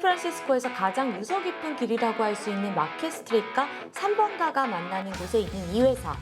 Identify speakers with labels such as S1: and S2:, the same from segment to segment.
S1: 샌프란시스코에서 가장 유서 깊은 길이라고 할 수 있는 마켓 스트리트가 3번가가 만나는 곳에 있는 이 회사.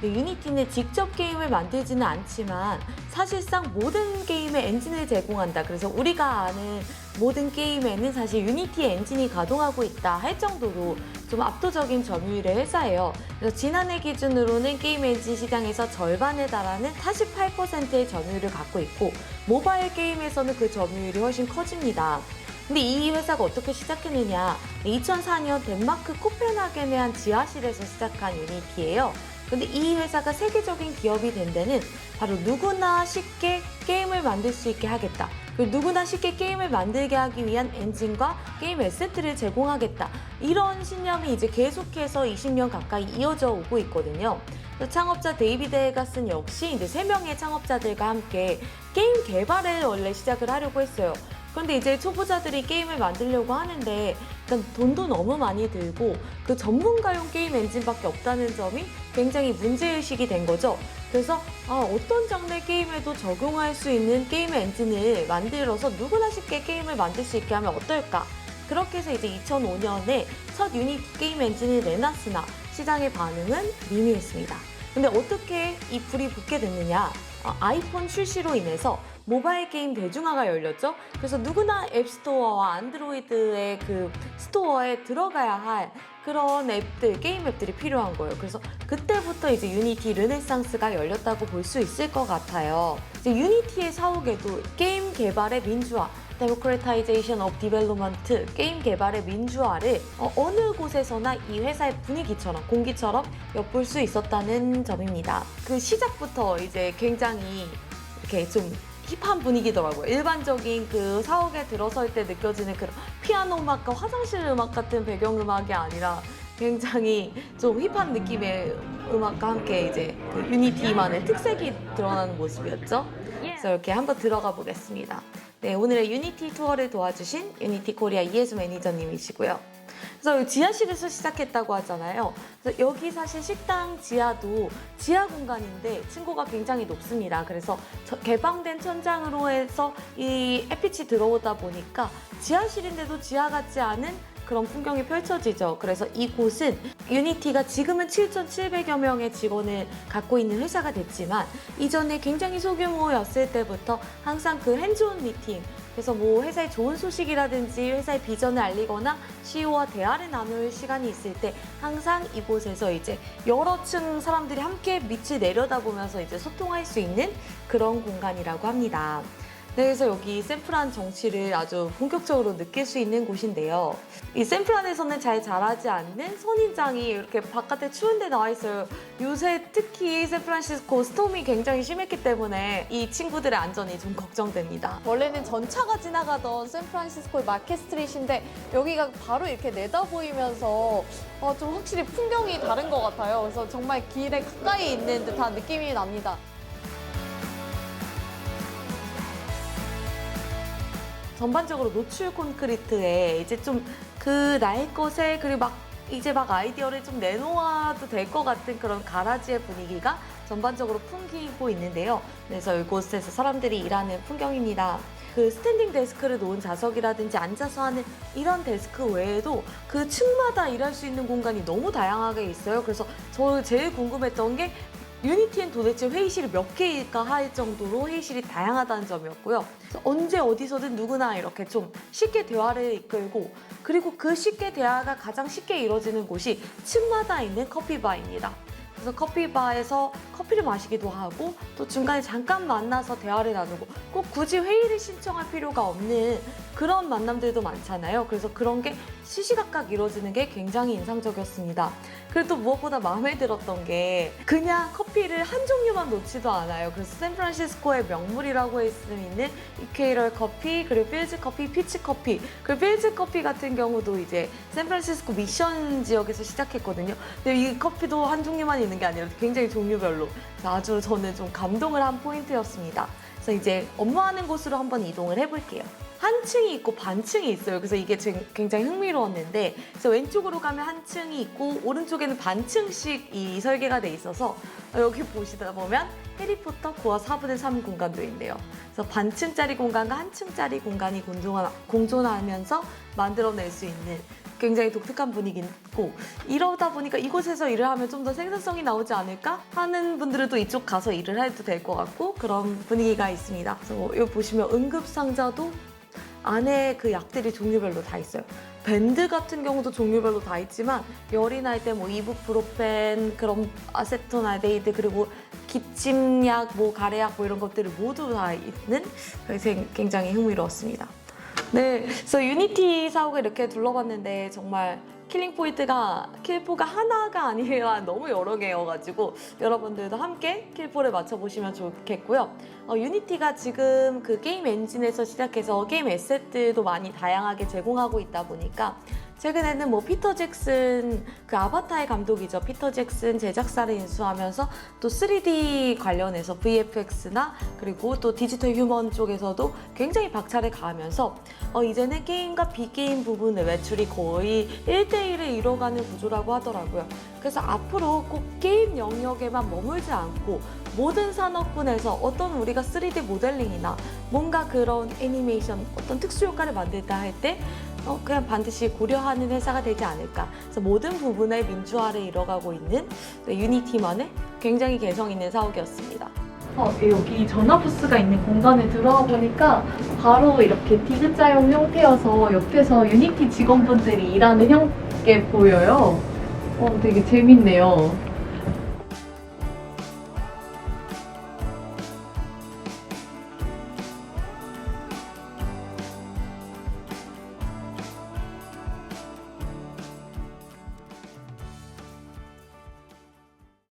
S1: 근데 유니티는 직접 게임을 만들지는 않지만 사실상 모든 게임의 엔진을 제공한다. 그래서 우리가 아는 모든 게임에는 사실 유니티 엔진이 가동하고 있다 할 정도로 좀 압도적인 점유율의 회사예요. 그래서 지난해 기준으로는 게임 엔진 시장에서 절반에 달하는 48%의 점유율을 갖고 있고 모바일 게임에서는 그 점유율이 훨씬 커집니다. 근데 이 회사가 어떻게 시작했느냐? 2004년 덴마크 코펜하겐의 한 지하실에서 시작한 유니티예요. 근데 이 회사가 세계적인 기업이 된 데는 바로 누구나 쉽게 게임을 만들 수 있게 하겠다. 그리고 누구나 쉽게 게임을 만들게 하기 위한 엔진과 게임 에세트를 제공하겠다. 이런 신념이 이제 계속해서 20년 가까이 이어져 오고 있거든요. 창업자 데이비드 에가슨 역시 이제 세 명의 창업자들과 함께 게임 개발을 원래 시작을 하려고 했어요. 그런데 이제 초보자들이 게임을 만들려고 하는데 일단 돈도 너무 많이 들고 그 전문가용 게임 엔진밖에 없다는 점이 굉장히 문제의식이 된 거죠. 그래서 아, 어떤 장르의 게임에도 적용할 수 있는 게임 엔진을 만들어서 누구나 쉽게 게임을 만들 수 있게 하면 어떨까? 그렇게 해서 이제 2005년에 첫 유니티 게임 엔진을 내놨으나 시장의 반응은 미미했습니다. 근데 어떻게 이 불이 붙게 됐느냐? 아, 아이폰 출시로 인해서 모바일 게임 대중화가 열렸죠. 그래서 누구나 앱스토어와 안드로이드의 그 스토어에 들어가야 할 그런 앱들, 게임 앱들이 필요한 거예요. 그래서 그때부터 이제 유니티 르네상스가 열렸다고 볼 수 있을 것 같아요. 이제 유니티의 사옥에도 게임 개발의 민주화, 데모크레타이제이션 업 디벨로먼트 게임 개발의 민주화를 어, 느 곳에서나 이 회사의 분위기처럼 공기처럼 엿볼 수 있었다는 점입니다. 그 시작부터 이제 굉장히 이렇게 좀 힙한 분위기더라고요. 일반적인 그 사옥에 들어설 때 느껴지는 그런 피아노 음악과 화장실 음악 같은 배경 음악이 아니라 굉장히 좀 힙한 느낌의 음악과 함께 이제 그 유니티만의 특색이 드러나는 모습이었죠. 그래서 이렇게 한번 들어가 보겠습니다. 네, 오늘의 유니티 투어를 도와주신 유니티 코리아 이혜수 매니저님이시고요. 그래서 지하실에서 시작했다고 하잖아요. 그래서 여기 사실 식당 지하도 지하 공간인데 층고가 굉장히 높습니다. 그래서 저- 개방된 천장으로 해서 이 햇빛이 들어오다 보니까 지하실인데도 지하 같지 않은 그런 풍경이 펼쳐지죠. 그래서 이곳은 유니티가 지금은 7,700여 명의 직원을 갖고 있는 회사가 됐지만 이전에 굉장히 소규모였을 때부터 항상 그 핸즈온 미팅 그래서 뭐 회사의 좋은 소식이라든지 회사의 비전을 알리거나 CEO와 대화를 나눌 시간이 있을 때 항상 이곳에서 이제 여러 층 사람들이 함께 밑을 내려다보면서 이제 소통할 수 있는 그런 공간이라고 합니다. 네, 그래서 여기 샌프란 정치를 아주 본격적으로 느낄 수 있는 곳인데요. 이 샌프란에서는 잘 자라지 않는 선인장이 이렇게 바깥에 추운데 나와 있어요. 요새 특히 샌프란시스코 스톰이 굉장히 심했기 때문에 이 친구들의 안전이 좀 걱정됩니다.
S2: 원래는 전차가 지나가던 샌프란시스코의 마켓 스트릿인데 여기가 바로 이렇게 내다보이면서 어, 좀 확실히 풍경이 다른 것 같아요. 그래서 정말 길에 가까이 있는 듯한 느낌이 납니다.
S1: 전반적으로 노출 콘크리트에 이제 좀그날 것에 그리고 막 이제 막 아이디어를 좀 내놓아도 될 것 같은 그런 가라지의 분위기가 전반적으로 풍기고 있는데요. 그래서 이곳에서 사람들이 일하는 풍경입니다. 그 스탠딩 데스크를 놓은 좌석이라든지 앉아서 하는 이런 데스크 외에도 그 층마다 일할 수 있는 공간이 너무 다양하게 있어요. 그래서 저 제일 궁금했던 게 유니티엔 도대체 회의실이 몇 개일까 할 정도로 회의실이 다양하다는 점이었고요. 언제 어디서든 누구나 이렇게 좀 쉽게 대화를 이끌고 그리고 그 쉽게 대화가 가장 쉽게 이루어지는 곳이 층마다 있는 커피바입니다. 그래서 커피바에서 커피를 마시기도 하고 또 중간에 잠깐 만나서 대화를 나누고 꼭 굳이 회의를 신청할 필요가 없는 그런 만남들도 많잖아요. 그래서 그런 게 시시각각 이루어지는 게 굉장히 인상적이었습니다. 그래도 무엇보다 마음에 들었던 게 그냥 커피를 한 종류만 놓지도 않아요. 그래서 샌프란시스코의 명물이라고 할 수 있는 이케이럴 커피, 그리고 필즈 커피, 피치 커피, 그리고 필즈 커피 같은 경우도 이제 샌프란시스코 미션 지역에서 시작했거든요. 근데 이 커피도 한 종류만 있는 게 아니라 굉장히 종류별로 아주 저는 좀 감동을 한 포인트였습니다. 그래서 이제 업무하는 곳으로 한번 이동을 해볼게요. 한층 이 있고 반 층이 있어요. 그래서 이게 굉장히 흥미로웠는데, 그래서 왼쪽으로 가면 한 층이 있고 오른쪽에는 반 층씩 이 설계가 돼 있어서 여기 보시다 보면 해리포터 9와 4분의 3 공간도 있네요. 그래서 반 층짜리 공간과 한 층짜리 공간이 공존하, 공존하면서 만들어낼 수 있는 굉장히 독특한 분위기고 이러다 보니까 이곳에서 일을 하면 좀 더 생산성이 나오지 않을까 하는 분들은 또 이쪽 가서 일을 해도 될 것 같고 그런 분위기가 있습니다. 그래서 뭐 여기 보시면 응급 상자도 안에 그 약들이 종류별로 다 있어요. 밴드 같은 경우도 종류별로 다 있지만 열이 날 때 뭐 이부프로펜, 그런 아세톤알데히드 그리고 기침약, 뭐 가래약 뭐 이런 것들을 모두 다 있는 굉장히 흥미로웠습니다. 네, 그래서 유니티 사옥을 이렇게 둘러봤는데 정말 킬링 포인트가 킬포가 하나가 아니라 너무 여러 개여가지고 여러분들도 함께 킬포를 맞춰보시면 좋겠고요. 어, 유니티가 지금 그 게임 엔진에서 시작해서 게임 에셋들도 많이 다양하게 제공하고 있다 보니까 최근에는 뭐 피터 잭슨 그 아바타의 감독이죠. 피터 잭슨 제작사를 인수하면서 또 3D 관련해서 VFX나 그리고 또 디지털 휴먼 쪽에서도 굉장히 박차를 가하면서 어, 이제는 게임과 비게임 부분의 매출이 거의 1대 1을 이뤄가는 구조라고 하더라고요. 그래서 앞으로 꼭 게임 영역에만 머물지 않고 모든 산업군에서 어떤 우리가 3D 모델링이나 뭔가 그런 애니메이션 어떤 특수 효과를 만들다 할때 어, 그냥 반드시 고려하는 회사가 되지 않을까. 그래서 모든 부분의 민주화를 이뤄가고 있는 네, 유니티만의 굉장히 개성 있는 사옥이었습니다. 어, 여기 전화 부스가 있는 공간에 들어와 보니까 바로 이렇게 디귿자형 형태여서 옆에서 유니티 직원분들이 일하는 형 게 보여요. 어, 되게 재밌네요.